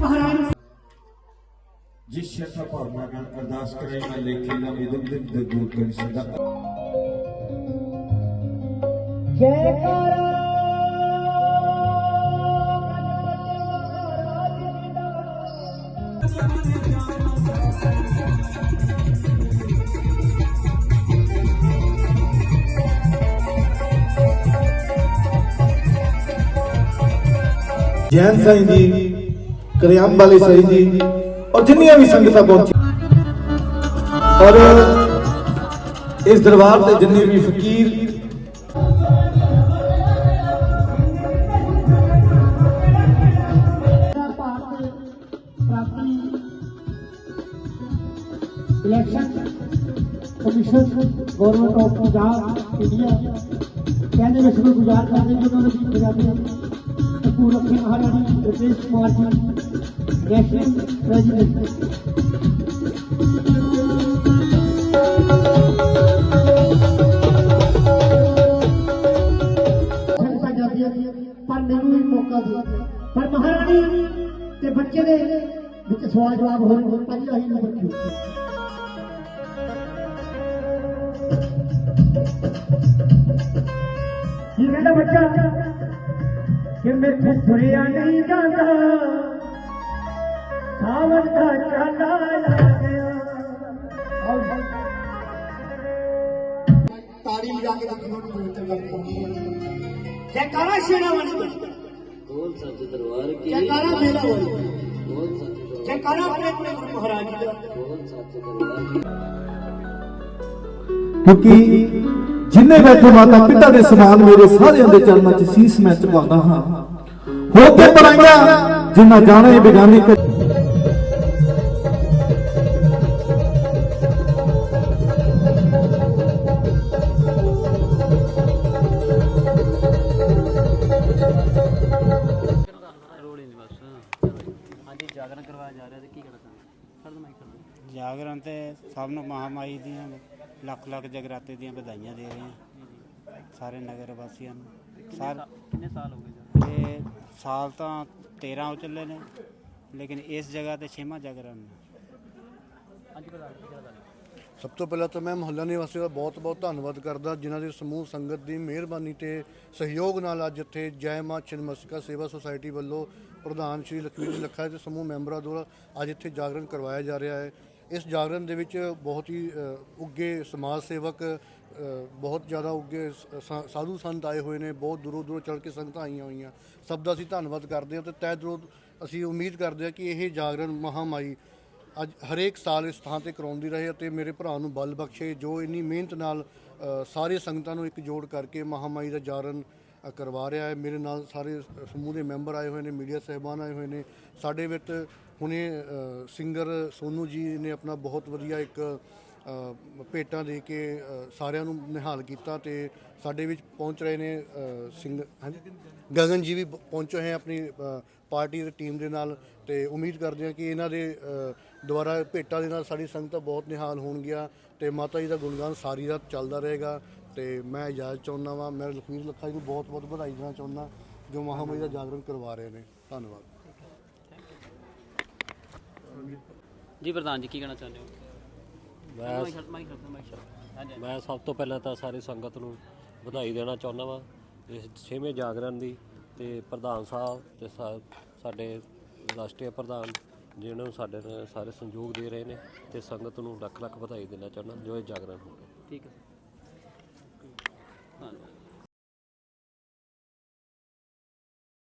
ਮਹਾਰਾਜ ਜਿਸ ਸ਼ਰਤ ਭਾਵਨਾ ਨਾਲ ਅਰਦਾਸ ਕਰਾਈ ਮੈਂ ਲੇਖੇ ਨਾ ਵਿਦਮ ਦਿਨ ਦੇ ਦੂਰ ਕਰ ਸਦਾ ਜੈਨ ਸਾਈਂ ਜੀ ਕਰਿਆਮ ਵਾਲੇ ਸਾਈਂ ਜੀ। ਔਰ ਜਿੰਨੀਆਂ ਵੀ ਸੰਗਤਾਂ ਪਹੁੰਚੀ ਔਰ ਇਸ ਦਰਬਾਰ ਤੇ ਜਿੰਨੇ ਵੀ ਫਕੀਰ ਭਾਰਤ ਪ੍ਰਾਪਤੀ election commission government of Punjab India ਕਹਿੰਦੇ ਨੇ ਸ਼ੁਰੂ ਗੁਜ਼ਾਰ ਕਰਦੇ ਨੇ ਉਹਨਾਂ ਦੀ ਪੰਜਾਬੀ ਕਪੂਰ ਰੱਖੇ ਮਹਾਰਾਣੀ ਰਜੇਸ਼ ਕੁਮਾਰ ਜੀ ਜਾਂਦੀਆਂ ਪਰ ਮੈਨੂੰ ਵੀ ਮੌਕਾ ਦਿਓ। ਪਰ ਮਹਾਰਾਣੀ ਤੇ ਬੱਚੇ ਦੇ ਵਿੱਚ ਸਵਾਲ ਜਵਾਬ ਹੋਣ ਹੋਣ ਭਾਜੀ ਆਹੀ ਨੰਬਰ ਕਿਉਂ ਕੀ ਕਹਿੰਦਾ ਬੱਚਾ ਕਿ ਮੇਰੇ ਤੁਰਿਆ ਨਹੀਂ ਜਾਂਦਾ। ਸਾਵਣ ਦਾ ਚਾਲਾ ਲੱਗ ਗਿਆ ਆਓ ਤਾੜੀ ਲਗਾ ਕੇ ਦੇਖੋ ਨੂੰ ਪਵਿੱਤਰ ਕਰ ਜੈਕਾਰਾ ਸ਼ੇਰਾ ਵਾਲੀ ਬਣੀ। ਬੋਲ ਸੱਚ ਦਰਬਾਰ ਕੀ ਜੈਕਾਰਾ ਮੇਲਾ ਵਾਲੀ। ਬੋਲ ਸੱਚ ਦਰਬਾਰ? ਜੈਕਾਰਾ ਆਪਣੇ ਆਪਣੇ ਗੁਰੂ ਮਹਾਰਾਜ ਜੀ ਦਾ। ਬੋਲ ਸੱਚ ਦਰਬਾਰ ਕੀ? ਕਿਉਂਕਿ ਜਿੰਨੇ ਬੈਠੇ ਮਾਤਾ ਪਿਤਾ ਦੇ ਸਮਾਨ ਮੇਰੇ ਸਾਰਿਆਂ ਦੇ ਚਰਨਾਂ 'ਚ ਸੀਸ ਮੈਂ ਝੁਕਾਉਂਦਾ ਹਾਂ। ਹੋ ਕੇ ਪਰਾਈਆਂ ਜਿਨ੍ਹਾਂ ਜਾਣੇ ਬੇਗਾਨੇ ਜਾਗਰਣ ਤੇ ਸਭ ਨੂੰ ਮਹਾਮਾਈ ਦੀਆਂ ਲੱਖ ਲੱਖ ਜਗਰਾਤੇ ਦੀਆਂ ਵਧਾਈਆਂ ਦੇ ਰਹੇ ਹਾਂ। ਸਾਰੇ ਨਗਰ ਵਾਸੀਆਂ ਨੂੰ। ਸਾਰ ਕਿੰਨੇ ਸਾਲ ਹੋ ਗਏ ਜੀ? ਇਹ ਸਾਲ ਤਾਂ 13 ਹੋ ਚੱਲੇ ਨੇ ਲੇਕਿਨ ਇਸ ਜਗ੍ਹਾ ਤੇ ਛੇਵਾਂ ਜਾਗਰਣ ਸਭ ਤੋਂ ਪਹਿਲਾਂ ਤਾਂ ਮੈਂ ਮੁਹੱਲਾ ਨਿਵਾਸੀਆਂ ਦਾ ਬਹੁਤ-ਬਹੁਤ ਧੰਨਵਾਦ ਕਰਦਾ ਜਿਨ੍ਹਾਂ ਦੀ ਸਮੂਹ ਸੰਗਤ ਦੀ ਮਿਹਰਬਾਨੀ ਤੇ ਸਹਿਯੋਗ ਨਾਲ ਅੱਜ ਇੱਥੇ ਜੈ ਮਾਂ ਛਿਨਮਸਕਾ ਸੇਵਾ ਸੁਸਾਇਟੀ ਵੱਲੋਂ ਪ੍ਰਧਾਨ ਸ਼੍ਰੀ ਲਖਵੀਰ ਜੀ ਲੱਖਾ ਤੇ ਸਮੂਹ ਮੈਂਬਰਾਂ ਦੁਆਰਾ ਅੱਜ ਇੱਥੇ ਜਾਗਰਣ ਕਰਵਾਇਆ ਜਾ ਰਿਹਾ ਹੈ। ਇਸ ਜਾਗਰਣ ਦੇ ਵਿੱਚ ਬਹੁਤ ਹੀ ਅ, ਉੱਗੇ ਸਮਾਜ ਸੇਵਕ ਬਹੁਤ ਜ਼ਿਆਦਾ ਉੱਗੇ ਸ- ਸਾ- ਸਾਧੂ ਸੰਤ ਆਏ ਹੋਏ ਨੇ ਬਹੁਤ ਦੂਰੋਂ ਦੂਰੋਂ ਚੜ ਕੇ ਸੰਗਤਾਂ ਆਈਆਂ ਹੋਈਆਂ। ਸਭ ਦਾ ਅਸੀਂ ਧੰਨਵਾਦ ਕਰਦੇ ਹਾਂ ਤੇ ਤਹਿ ਦਿਲੋਂ ਅਸੀਂ ਉਮੀਦ ਕਰਦੇ ਹਾਂ ਕਿ ਇਹ ਜਾਗਰਣ ਮਹਾਮਾਈ ਅੱਜ ਹਰੇਕ ਸਾਲ ਇਸ ਥਾਂ ਤੇ ਕਰਾਉਂਦੀ ਰਹੇ ਅਤੇ ਮੇਰੇ ਭਰਾ ਨੂੰ ਬਲ ਬਖਸ਼ੇ ਜੋ ਇੰਨੀ ਮਿਹਨਤ ਨਾਲ ਸਾਰੇ ਸੰਗਤਾਂ ਨੂੰ ਇੱਕ ਜੋੜ ਕਰਕੇ ਮਹਾਮਾਈ ਦਾ ਜਾਗਰਣ ਕਰਵਾ ਰਿਹਾ ਹੈ। ਮੇਰੇ ਨਾਲ ਸਾਰੇ ਸਮੂਹ ਦੇ ਮੈਂਬਰ ਆਏ ਹੋਏ ਨੇ ਮੀਡੀਆ ਸਹਿਬਾਨ ਆਏ ਹੋਏ ਨੇ। ਸਾਡੇ ਵਿੱਚ ਹੁਣੇ ਸਿੰਗਰ ਸੋਨੂ ਜੀ ਨੇ ਆਪਣਾ ਬਹੁਤ ਵਧੀਆ ਇੱਕ ਭੇਟਾਂ ਦੇ ਕੇ ਸਾਰਿਆਂ ਨੂੰ ਨਿਹਾਲ ਕੀਤਾ ਤੇ ਸਾਡੇ ਵਿੱਚ ਪਹੁੰਚ ਰਹੇ ਨੇ ਅ, ਸਿੰਘ ਗਗਨ ਜੀ ਵੀ ਪਹੁੰਚੇ ਹੈ ਆਪਣੀ ਪਾਰਟੀ ਦੀ ਟੀਮ ਦੇ ਨਾਲ ਤੇ ਉਮੀਦ ਕਰਦੇ ਹਾਂ ਕਿ ਇਹਨਾਂ ਦੇ ਦੁਆਰਾ ਭੇਟਾਂ ਦੇ ਨਾਲ ਸਾਡੀ ਸੰਗਤਾਂ ਬਹੁਤ ਨਿਹਾਲ ਹੋਣਗੀਆਂ ਤੇ ਮਾਤਾ ਜੀ ਦਾ ਗੁਣਗਾਨ ਸਾਰੀ ਰਾਤ ਚੱਲਦਾ ਰਹੇਗਾ ਤੇ ਮੈਂ ਇਜਾਜ਼ਤ ਚਾਹੁੰਦਾ ਵਾਂ ਮੈਂ ਲਖਵੀਰ ਲੱਖਾ ਜੀ ਨੂੰ ਬਹੁਤ ਬਹੁਤ ਵਧਾਈ ਦੇਣਾ ਚਾਹੁੰਦਾ ਜੋ ਮਹਾਮਾਈ ਦਾ ਜਾਗਰਣ ਕਰਵਾ ਰਹੇ ਨੇ। ਧੰਨਵਾਦ। ਜੀ ਪ੍ਰਧਾਨ ਜੀ ਕੀ ਕਹਿਣਾ ਚਾਹੁੰਦੇ ਹੋ? ਮੈਂ ਮੈਂ ਸਭ ਤੋਂ ਪਹਿਲਾਂ ਤਾਂ ਸਾਰੀ ਸੰਗਤ ਨੂੰ ਵਧਾਈ ਦੇਣਾ ਚਾਹੁੰਦਾ ਵਾਂ। ਇਸ ਛੇਵੇਂ ਜਾਗਰਣ ਦੀ ਤੇ ਪ੍ਰਧਾਨ ਸਾਹਿਬ ਤੇ ਸਾਡੇ ਰਾਸ਼ਟਰੀ ਪ੍ਰਧਾਨ ਜਿਹਨਾਂ ਨੂੰ ਸਾਡੇ ਨਾਲ ਸਾਰੇ ਸੰਯੋਗ ਦੇ ਰਹੇ ਨੇ ਤੇ ਸੰਗਤ ਨੂੰ ਲੱਖ ਲੱਖ ਵਧਾਈ ਦੇਣਾ ਚਾਹੁੰਦਾ ਜੋ ਇਹ ਜਾਗਰਣ ਹੋ ਗਿਆ। ਠੀਕ ਹੈ ਧੰਨਵਾਦ।